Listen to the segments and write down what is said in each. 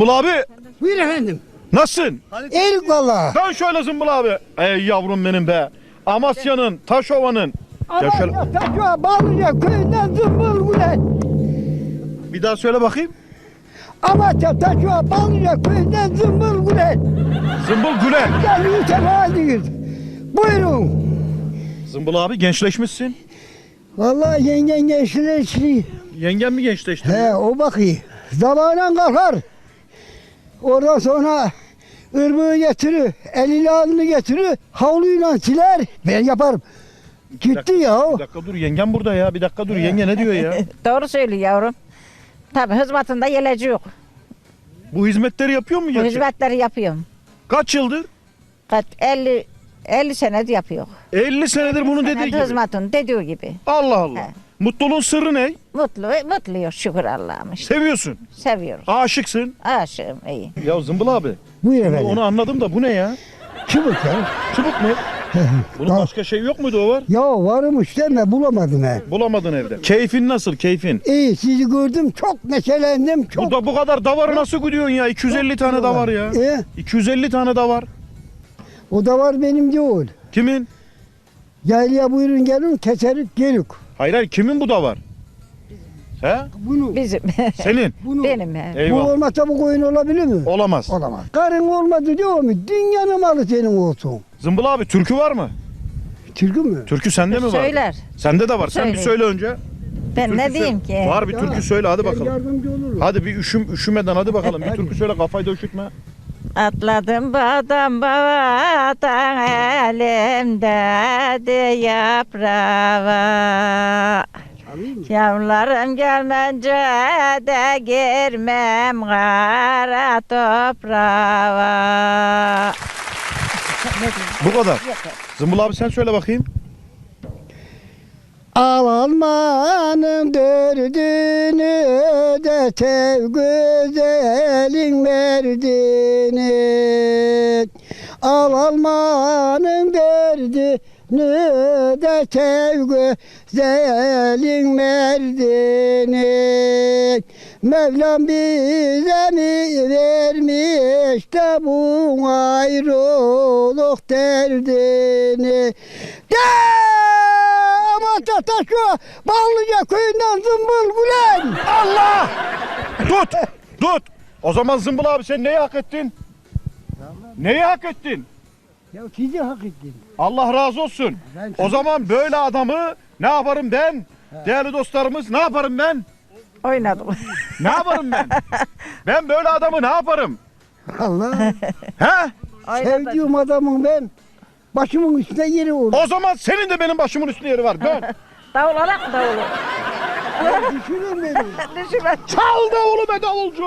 Zımbıl abi Buyur efendim. nasılsın? İyilik valla. Dön şöyle Zımbıl abi. Ey yavrum benim be. Amasya'nın, Taşova'nın. Ya şöyle Taşova Bağlıca köyünden zımbıl gülen. bir daha söyle bakayım. Amasya Taşova Bağlıca köyünden zımbıl gülen. Zımbıl Gülen. Gel mütevaziyiz. Buyurun. Zımbıl abi gençleşmişsin. Vallahi yengen gençleşti. Yengen mi gençleşti? He o bakıyor. Zamanla kalkar. Oradan sonra ırmığı getirir, elini ağzını getirir, havluyla siler. Ben yaparım. Gitti ya. Bir dakika dur yengem burada ya. Bir dakika dur yenge ne diyor ya? Doğru söylüyor yavrum. Tabii hizmetinde yeleci yok. Bu hizmetleri yapıyor mu Bu gerçekten? hizmetleri yapıyorum. Kaç yıldır? Kaç 50 50 senedir yapıyor. 50 senedir bunu dediği gibi. Hizmetin dediği gibi. Allah Allah. He. Mutluluğun sırrı ne? Mutlu, mutluyuz şükür Allah'ım işte. Seviyorsun. Seviyoruz. Aşıksın. Aşığım iyi. Ya Zımbıl abi. Buyur efendim. Onu anladım da bu ne ya? Çubuk ya. Çubuk mu? Bunun Tamam. başka şey yok muydu o var? Ya varmış deme bulamadım he. Bulamadın evde. Keyfin nasıl keyfin? İyi sizi gördüm çok neşelendim çok. Bu da bu kadar davarı nasıl gidiyorsun ya? 250 tane davar ya. E, 250 tane davar. o da var benim değil. Kimin? Yaylaya buyurun gelin keserik gelük. Hayır hayır kimin bu davar? He? Bunu, Bizim. Senin. bunu. Benim he. Bu olmasa bu koyun olabilir mi? Olamaz. Olamaz. Karın olmadı diyor mu? Dünyanın malı senin olsun. Zımbıl abi türkü var mı? Türkü mü? Türkü sende mi var? Söyler. Sende de var. Sen bir söyle önce. Ben ne diyeyim ki? Var bir Ya, türkü söyle hadi bakalım. yardımcı olurum. Hadi bir üşüm üşümeden hadi bakalım. Bir türkü söyle kafayı da üşütme. Atladım bağdan bağdan elimde de yaprağa. Yavrularım gelmence de girmem kara toprağa. Bu kadar. Zımbıl abi sen söyle bakayım. Al almanın dördünü de tev güzelin verdini. Al almanın dördünü de tev güzelin verdini. Mevlam bize mi vermiş de bu ayrılık derdini. De! Ama Tataşo Ballıca köyünden zımbıl gülen. Allah! Tut! Tut! O zaman Zımbıl abi sen neyi hak ettin? Neyi hak ettin? Ya sizi hak ettin. Allah razı olsun. Ben O zaman böyle adamı ne yaparım ben? Değerli dostlarımız ne yaparım ben? Oynadım. Ne yaparım ben? ben böyle adamı ne yaparım? Allah. He? Sevdiğim adamın ben başımın üstünde yeri olur. O zaman senin de benim başımın üstünde yeri var. Dön. Davul alak davulu. Düşünün beni. Düşürme. Çal davulu be davulcu.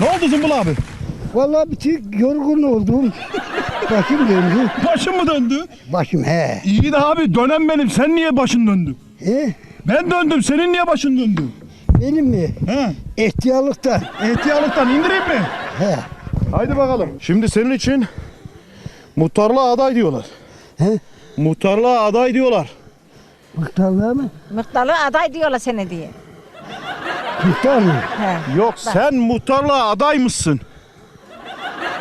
Ne oldu Zımbıl abi? Vallahi bir tık yorgun oldum. Başım döndü. Başım mı döndü? Başım he. İyi de abi dönem benim. Sen niye başın döndü? E, Ben döndüm. Senin niye başın döndü? benim mi? He? İhtiyarlıktan. İhtiyarlıktan indireyim mi? He. Haydi bakalım. Şimdi senin için muhtarlığa aday diyorlar. He. Muhtarlığa aday diyorlar. Muhtarlığa mı? Muhtarlığı aday diyorlar seni diye. Muhtar mı? He. Yok sen muhtarlığa aday mısın?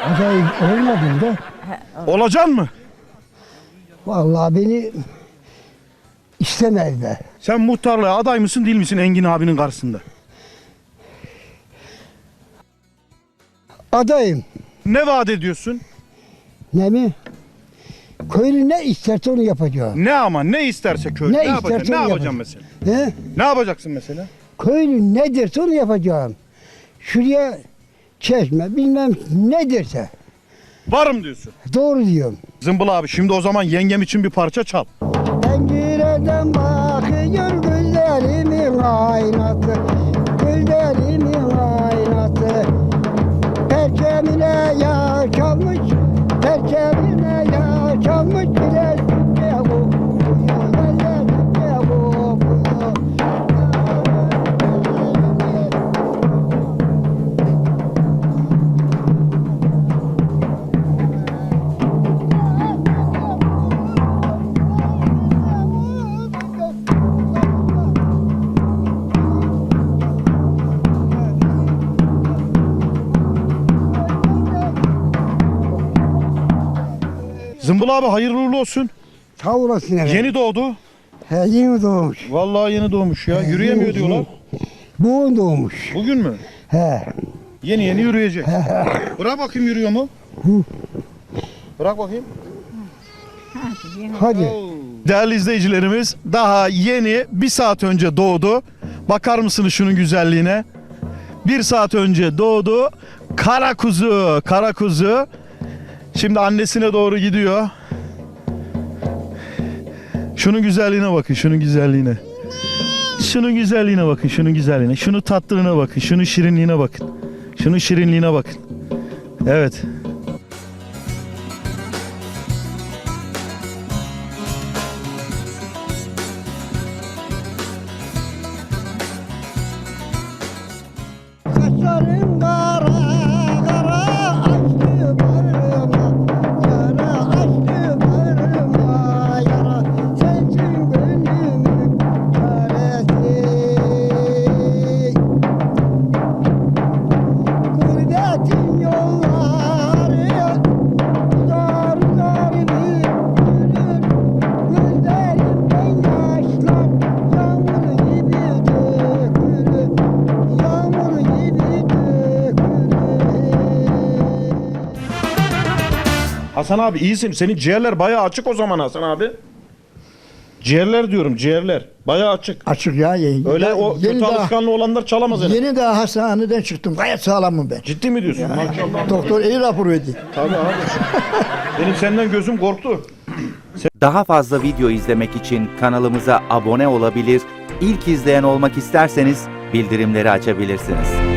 Aday olmadım da. Olacaksın mı? Vallahi beni istemezler. Sen muhtarlığa aday mısın değil misin Engin abinin karşısında? adayım. Ne vaat ediyorsun? Ne mi? Köylü ne isterse onu yapacağım. Ne ama ne isterse köy. Ne Ne, yapacaksın? isterse Ne onu yapacaksın mesela? He? Ne yapacaksın mesela? Köylü ne derse onu yapacağım. Şuraya çeşme bilmem ne derse. Varım diyorsun. Doğru diyorum. Zımbıl abi şimdi o zaman yengem için bir parça çal. Pencereden bakıyor gözlerimin aynası Zımbıl abi hayırlı uğurlu olsun. Sağ olasın efendim. Yeni doğdu. He, yeni doğmuş. Vallahi yeni doğmuş ya. Yürüyemiyor diyorlar. Bugün doğmuş. Bugün mü? He. Yeni yeni yürüyecek. Bırak bakayım yürüyor mu? Bırak bakayım. Hadi. Değerli izleyicilerimiz daha yeni bir saat önce doğdu. Bakar mısınız şunun güzelliğine? Bir saat önce doğdu. Kara kuzu, kara kuzu. Şimdi annesine doğru gidiyor. Şunun güzelliğine bakın, şunun güzelliğine. Şunun güzelliğine bakın, şunun güzelliğine. Şunu tatlılığına bakın, şunun şirinliğine bakın. Şunun şirinliğine bakın. Evet. Yolları Uzar uzar yürür Gözlerimden yaşlar Yağmur gibi dökülür Hasan abi iyisin. Senin ciğerler bayağı açık o zaman Hasan abi. Ciğerler diyorum ciğerler. Bayağı açık. Açık ya. Yeni, Öyle o yeni kötü daha, alışkanlığı olanlar çalamaz hele. yeni daha hastaneden çıktım. Gayet sağlamım ben. Ciddi mi diyorsun? Maşallah. Doktor iyi rapor verdi. Tabii abi. Benim senden gözüm korktu. Daha fazla video izlemek için kanalımıza abone olabilir, ilk izleyen olmak isterseniz bildirimleri açabilirsiniz.